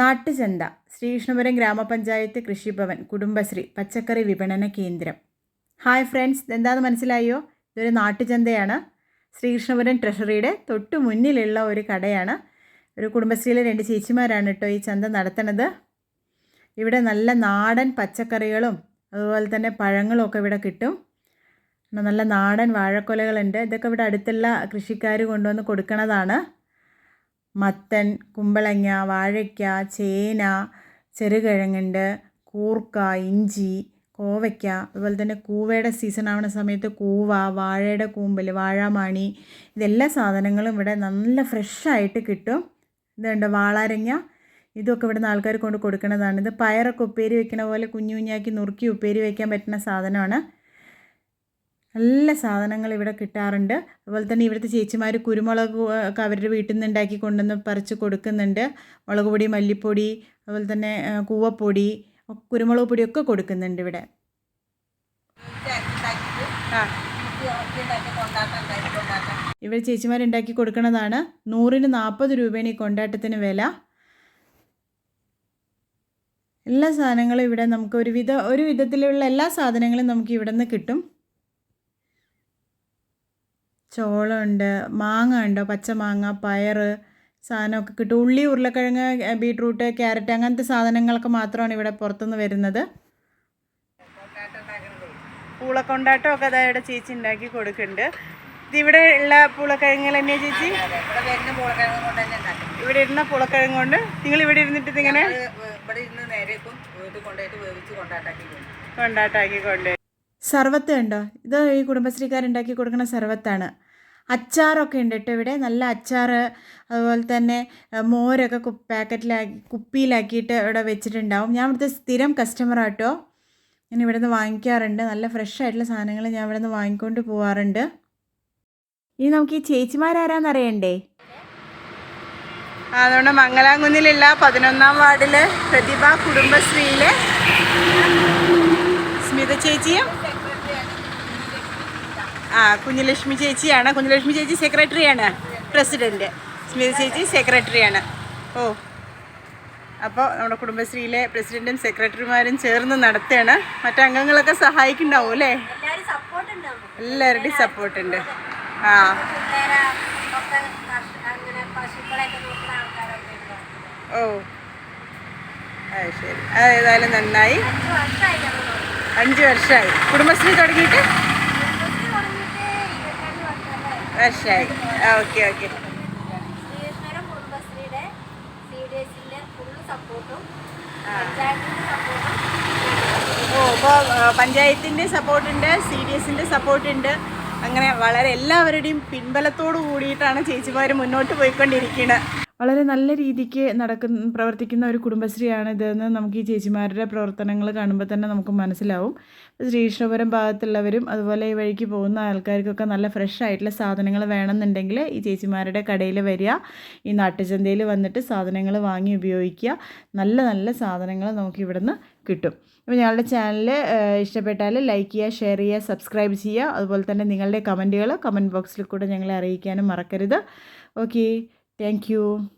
നാട്ടുചന്ത ശ്രീകൃഷ്ണപുരം ഗ്രാമപഞ്ചായത്ത് കൃഷിഭവൻ കുടുംബശ്രീ പച്ചക്കറി വിപണന കേന്ദ്രം. ഹായ് ഫ്രണ്ട്സ് എന്താണെന്ന് മനസ്സിലായോ? ഇതൊരു നാട്ടുചന്തയാണ്. ശ്രീകൃഷ്ണപുരം ട്രഷറിയുടെ തൊട്ട് മുന്നിലുള്ള ഒരു കടയാണ്. ഒരു കുടുംബശ്രീയിലെ രണ്ട് ചേച്ചിമാരാണ് കേട്ടോ ഈ ചന്ത നടത്തണത് ഇവിടെ നല്ല നാടൻ പച്ചക്കറികളും അതുപോലെ തന്നെ പഴങ്ങളും ഒക്കെ ഇവിടെ കിട്ടും. നല്ല നാടൻ വാഴക്കൊലകളുണ്ട്. ഇതൊക്കെ ഇവിടെ അടുത്തുള്ള കൃഷിക്കാർ കൊണ്ടുവന്ന് കൊടുക്കണതാണ്. മത്തൻ കുമ്പളങ്ങ വാഴയ്ക്ക ചേന ചെറുകിഴങ്ങുണ്ട് കൂർക്ക ഇഞ്ചി കോവയ്ക്ക. അതുപോലെ തന്നെ കൂവയുടെ സീസൺ ആവുന്ന സമയത്ത് കൂവ വാഴയുടെ കൂമ്പൽ വാഴമാണി ഇതെല്ലാ സാധനങ്ങളും ഇവിടെ നല്ല ഫ്രഷായിട്ട് കിട്ടും. ഇതുണ്ട് വാളാരങ്ങ. ഇതൊക്കെ ഇവിടുന്ന് ആൾക്കാർ കൊണ്ട് കൊടുക്കുന്നതാണ്. ഇത് പയറൊക്കെ ഉപ്പേരി വെക്കണ പോലെ കുഞ്ഞു കുഞ്ഞാക്കി നുറുക്കി ഉപ്പേരി വയ്ക്കാൻ പറ്റുന്ന സാധനമാണ്. നല്ല സാധനങ്ങൾ ഇവിടെ കിട്ടാറുണ്ട്. അതുപോലെ തന്നെ ഇവിടുത്തെ ചേച്ചിമാർ കുരുമുളക് ഒക്കെ അവരുടെ വീട്ടിൽ നിന്ന് ഉണ്ടാക്കി കൊണ്ടുവന്ന് പറിച്ച് കൊടുക്കുന്നുണ്ട്. മുളക് പൊടി മല്ലിപ്പൊടി അതുപോലെ തന്നെ കൂവപ്പൊടി കുരുമുളക് പൊടിയൊക്കെ കൊടുക്കുന്നുണ്ട് ഇവിടെ. ഇവിടെ ചേച്ചിമാരുണ്ടാക്കി കൊടുക്കുന്നതാണ് നൂറിന് നാൽപ്പത് രൂപയാണ് ഈ കൊണ്ടാട്ടത്തിന് വില. എല്ലാ സാധനങ്ങളും ഇവിടെ നമുക്ക് ഒരു വിധ ഒരു വിധത്തിലുള്ള എല്ലാ സാധനങ്ങളും നമുക്ക് ഇവിടെ നിന്ന് കിട്ടും. ചോളമുണ്ട് മാങ്ങ ഉണ്ട് പച്ചമാങ്ങ പയർ സാധനമൊക്കെ കിട്ടും. ഉള്ളി ഉരുളക്കിഴങ്ങ് ബീറ്റ്റൂട്ട് ബീട്രൂട്ട് ക്യാരറ്റ് അങ്ങനത്തെ സാധനങ്ങളൊക്കെ മാത്രമാണ് ഇവിടെ പുറത്തുനിന്ന് വരുന്നത്. പൂളക്കൊണ്ടാട്ടമൊക്കെ ഒക്കെ ഇവിടെ ചേച്ചി ഉണ്ടാക്കി കൊടുക്കുന്നുണ്ട്. ഇതിവിടെ ഉള്ള പൂളക്കിഴങ്ങ് തന്നെയാ ചേച്ചി? ഇവിടെ ഇരുന്ന പൂളക്കിഴങ്ങ് കൊണ്ട്. നിങ്ങൾ ഇവിടെ ഇരുന്നിട്ട് കൊണ്ടാട്ടാക്കി കൊടുക്കും. കൊണ്ടാട്ടാക്കി കൊണ്ട് സർവത്ത് ഉണ്ടോ ഇത് ഈ കുടുംബശ്രീക്കാരുണ്ടാക്കി കൊടുക്കുന്ന സർവത്താണ്. അച്ചാറൊക്കെ ഉണ്ട് കേട്ടോ ഇവിടെ. നല്ല അച്ചാർ അതുപോലെ തന്നെ മോരൊക്കെ പാക്കറ്റിലാക്കി കുപ്പിയിലാക്കിയിട്ട് ഇവിടെ വെച്ചിട്ടുണ്ടാവും. ഞാൻ ഇവിടുത്തെ സ്ഥിരം കസ്റ്റമറാട്ടോ ഞാൻ ഇവിടെ നിന്ന് വാങ്ങിക്കാറുണ്ട്. നല്ല ഫ്രഷ് ആയിട്ടുള്ള സാധനങ്ങൾ ഞാൻ ഇവിടെ നിന്ന് വാങ്ങിക്കൊണ്ട് പോവാറുണ്ട്. ഇനി നമുക്ക് ഈ ചേച്ചിമാരാരാന്നറിയണ്ടേ അതുകൊണ്ട് മംഗലാംകുന്നിലുള്ള പതിനൊന്നാം വാർഡിലെ പ്രതിഭ കുടുംബശ്രീയിലെ സ്മിത ചേച്ചിയും ആ കുഞ്ഞുലക്ഷ്മി ചേച്ചിയാണ്. കുഞ്ഞുലക്ഷ്മി ചേച്ചി സെക്രട്ടറിയാണ് പ്രസിഡന്റ്. സ്മിത ചേച്ചി സെക്രട്ടറിയാണ്. ഓ. അപ്പോൾ നമ്മുടെ കുടുംബശ്രീയിലെ പ്രസിഡന്റും സെക്രട്ടറിമാരും ചേർന്ന് നടത്തുകയാണ് മറ്റംഗങ്ങളൊക്കെ സഹായിക്കുന്നുണ്ടാവും അല്ലേ? എല്ലാവരുടെയും സപ്പോർട്ട് ഉണ്ട് ആ ഓ. അത് ശരി. അതേതായാലും നന്നായി. അഞ്ച് വർഷമായി. കുടുംബശ്രീ തുടങ്ങിയിട്ട് കുടുംബശ്രീ തുടങ്ങിയിട്ട് ഇരുപത്തിരണ്ട് വർഷമല്ലേ വർഷമായി ഓക്കെ ഓക്കെ. ശ്രീകൃഷ്ണരം കുടുംബശ്രീയുടെ സി ഡി എസിന്റെ ഫുള്ള് സപ്പോർട്ടും ഓ ഇപ്പോൾ പഞ്ചായത്തിന്റെ സപ്പോർട്ടുണ്ട് സി ഡി എസിന്റെ സപ്പോർട്ടുണ്ട്. അങ്ങനെ വളരെ എല്ലാവരുടെയും പിൻബലത്തോടു കൂടിയിട്ടാണ് ചേച്ചിമാർ മുന്നോട്ട് പോയിക്കൊണ്ടിരിക്കുന്നത് വളരെ നല്ല രീതിക്ക് നടക്കുന്ന പ്രവർത്തിക്കുന്ന ഒരു കുടുംബശ്രീയാണ് ഇതെന്ന് നമുക്ക് ഈ ചേച്ചിമാരുടെ പ്രവർത്തനങ്ങൾ കാണുമ്പോൾ തന്നെ നമുക്ക് മനസ്സിലാവും. ശ്രീകൃഷ്ണപുരം ഭാഗത്തുള്ളവരും അതുപോലെ ഈ വഴിക്ക് പോകുന്ന ആൾക്കാർക്കൊക്കെ നല്ല ഫ്രഷ് ആയിട്ടുള്ള സാധനങ്ങൾ വേണമെന്നുണ്ടെങ്കിൽ ഈ ചേച്ചിമാരുടെ കടയിൽ വരിക ഈ നാട്ടുചന്തയിൽ വന്നിട്ട് സാധനങ്ങൾ വാങ്ങി ഉപയോഗിക്കുക. നല്ല നല്ല സാധനങ്ങൾ നമുക്ക് ഇവിടുന്ന് കിട്ടും. അപ്പോൾ ഞങ്ങളുടെ ചാനൽ ഇഷ്ടപ്പെട്ടാൽ ലൈക്ക് ചെയ്യുക ഷെയർ ചെയ്യുക സബ്സ്ക്രൈബ് ചെയ്യുക. അതുപോലെ തന്നെ നിങ്ങളുടെ കമന്റുകൾ കമന്റ് ബോക്സിൽ കൂടെ ഞങ്ങളെ അറിയിക്കാനും മറക്കരുത്. Okay Thank you.